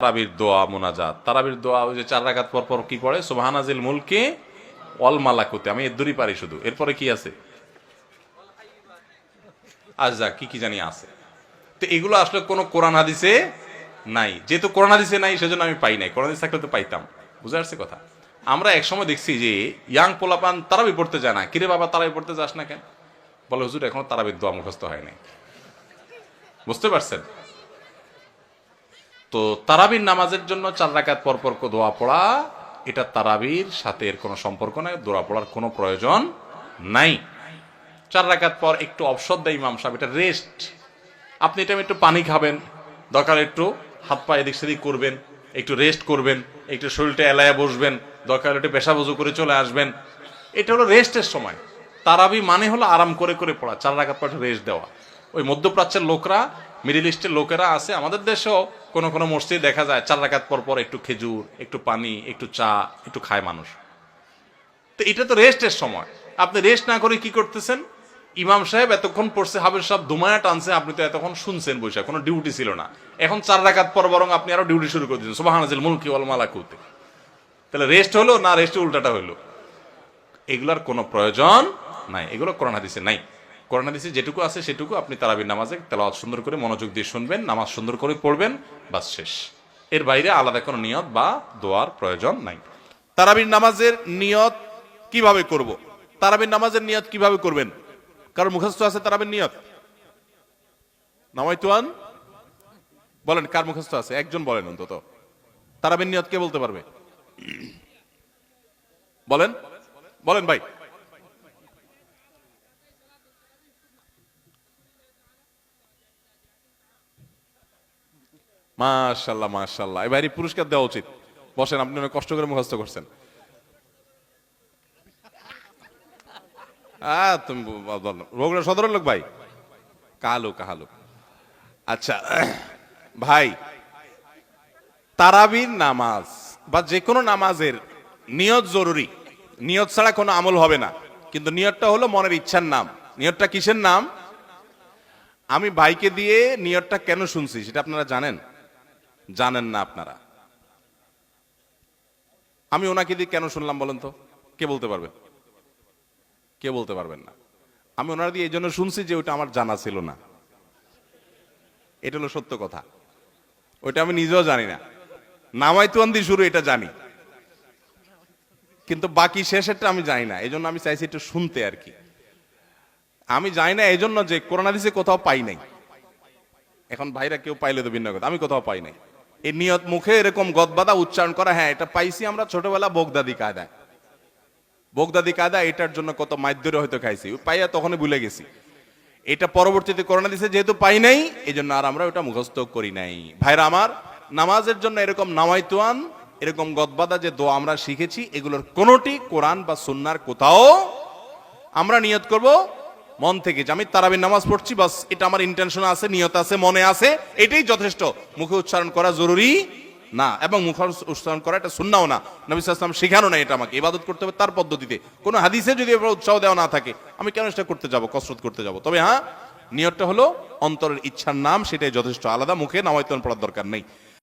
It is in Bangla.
তারাবির দোয়া মোনাজাত। তারাবির দোয়া ওই যে চার রাকাত পর পর কি পড়ে? সুবহানাজিল মুলকে অল মালাকুতে। আমি এর দূরই পারি শুধু। এরপরে কি আছে? আজ কি কি জানি আছে। তো এগুলো আসলে কোনো কোরআন হাদিসে নাই। যেহেতু কোরআন হাদিসে নাই, সেজন্য আমি পাই নাই। কোরআন হাদিস থাকলে তো পাইতাম। বুঝে আসছে কথা? আমরা একসময় দেখছি যে, ইয়াং পোলাপান তারাবি পড়তে যায় না। কিরে বাবা, তারাবি পড়তে যাস না কেন? বলে, হুজুর, এখনও তারাবির দোয়া মুখস্থ হয় নাই। বুঝতে পারছেন? তো তারাবির নামাজের জন্য চার রাকাত পর পর দোয়া পড়া, এটা তারাবির সাথে এর কোনো সম্পর্ক নাই, দোয়া পড়ার কোনো প্রয়োজন নাই। চার রাকাত পর একটু অবসর দেয় ইমাম সাহেব, এটা রেস্ট আপনি এটা একটু পানি খাবেন, দরকার একটু হাত পা এদিক সেদিক করবেন, একটু রেস্ট করবেন, একটু শরীরটা এলায়া বসবেন, দরকার একটু পেশা বজু করে চলে আসবেন। এটা হলো রেস্টের সময়। তারাবি মানে হলো আরাম করে করে পড়া, চার রাকাত পর রেস্ট দেওয়া। ওই মধ্যপ্রাচ্যের লোকরা মিডিল ইস্টের লোকেরা আছে, আমাদের দেশেও কোনো কোনো মসজিদ দেখা যায় চার রাকাত পর পর একটু খেজুর, একটু পানি, একটু চা, একটু খায় মানুষ। তো এটা তো রেস্টের সময়। আপনি রেস্ট না করে কি করতেছেন? ইমাম সাহেব এতক্ষণ পড়ছে হাবের সব দুমায়া টানছে, আপনি তো এতক্ষণ শুনছেন বৈশাখ কোনো ডিউটি ছিল না। এখন চার রাকাত পর বরং আপনি আরও ডিউটি শুরু করে দিচ্ছেন সোবাহানাজিল মুলকি ওয়াল মালাকুতে। তাহলে রেস্ট হলো না রেস্ট উল্টাটা হলো? এগুলার কোনো প্রয়োজন নাই, এগুলো কোরআন হাদিসে নাই। কোরআন হাদিসে যেটুকু আছে সেটুকু আপনি তারাবির নামাজে তেলাওয়াত সুন্দর করে মনোযোগ দিয়ে শুনবেন, নামাজ সুন্দর করে পড়বেন, বাস শেষ। এর বাইরে আলাদা কোনো নিয়ত বা দোয়ার প্রয়োজন নাই। তারাবির নামাজের নিয়ত কীভাবে করব? তারাবির নামাজের নিয়ত কীভাবে করবেন? কারণ মুখস্থ আছে তারাবির নিয়ত? নামাইতুয়ান বলেন, কার মুখস্থ আছে? একজন বলেন অন্তত। তারাবির নিয়ত কে বলতে পারবে? বলেন বলেন ভাই। মাশাল্লাহ মাশাল্লাহ এবার এই পুরস্কার দেওয়া উচিত। বসেন আপনি অনেক কষ্ট করে মুখস্থ করছেন। আহ, তুমি। বগুড়া সদরের লোক ভাই? কালো কালো। আচ্ছা ভাই তারাবির নামাজ বা যে কোনো নামাজের নিয়ত জরুরি। নিয়ত ছাড়া কোনো আমল হবে না। কিন্তু নিয়তটা হলো মনের ইচ্ছার নাম। নিয়তটা কিসের নাম? আমি ভাইকে দিয়ে নিয়তটা কেন শুনছি সেটা আপনারা জানেন? জানেন না আপনারা। আমি ওনাকে দিয়ে কেন শুনলাম বলেন তো? কে বলতে পারবেন কে বলতে পারবেন না? আমি ওনার দিয়ে এই জন্য শুনছি যে ওটা আমার জানা ছিল না। এটা হলো সত্য কথা। ওইটা আমি নিজেও জানি না। নামাই তুয়ান দিয়ে শুরু, এটা জানি। কিন্তু বাকি শেষেরটা আমি জানি না। এই জন্য আমি চাইছি একটু শুনতে আর কি। আমি জানি না এই জন্য যে করোনা দিছে কোথাও পাই নাই। এখন ভাইরা কেউ পাইলে তো ভিন্ন কথা। আমি কোথাও পাই নাই। এই নিয়ত মুখে এরকম গদবাদা উচ্চারণ করা হ্যাঁ এটা পাইছি আমরা ছোটবেলা বোগদাদি কায়দায়। বোগদাদি কায়দা এটার জন্য কত মাধ্যরে হয়তো খাইছি। পাইয়া তখনই ভুলে গেছি। এটা পরবর্তীতে করোনা দিছে, যেহেতু পাই নাই এই জন্য আর আমরা ওটা মুখস্থ করি নাই। ভাইরা আমার, নামাজের জন্য এরকম নামাইতুয়ান, এরকম গদবাদা যে দোয়া আমরা শিখেছি, এগুলোর কোনোটি কোরআন বা সুন্নার কোথাও আমরা নিয়ত করব মন থেকে যে আমি তারাবির নামাজ পড়ছি, বাস এটা আমার ইন্টেনশন আছে, নিয়ত আছে, মনে আছে, এটাই যথেষ্ট। মুখে উচ্চারণ করা জরুরি না, এবং মুখ উচ্চারণ করা এটা শুননাও না। নবী সাল্লাম শেখানো না এটা আমাকে, ইবাদত করতে হবে তার পদ্ধতিতে। কোনো হাদিসে যদি উৎসাহ দেওয়া না থাকে, আমি কেন সেটা করতে যাব, কসরত করতে যাব? তবে হ্যাঁ নিয়তটা হলো অন্তরের ইচ্ছার নাম, সেটাই যথেষ্ট। আলাদা মুখে নামায়তন পড়ার দরকার নেই।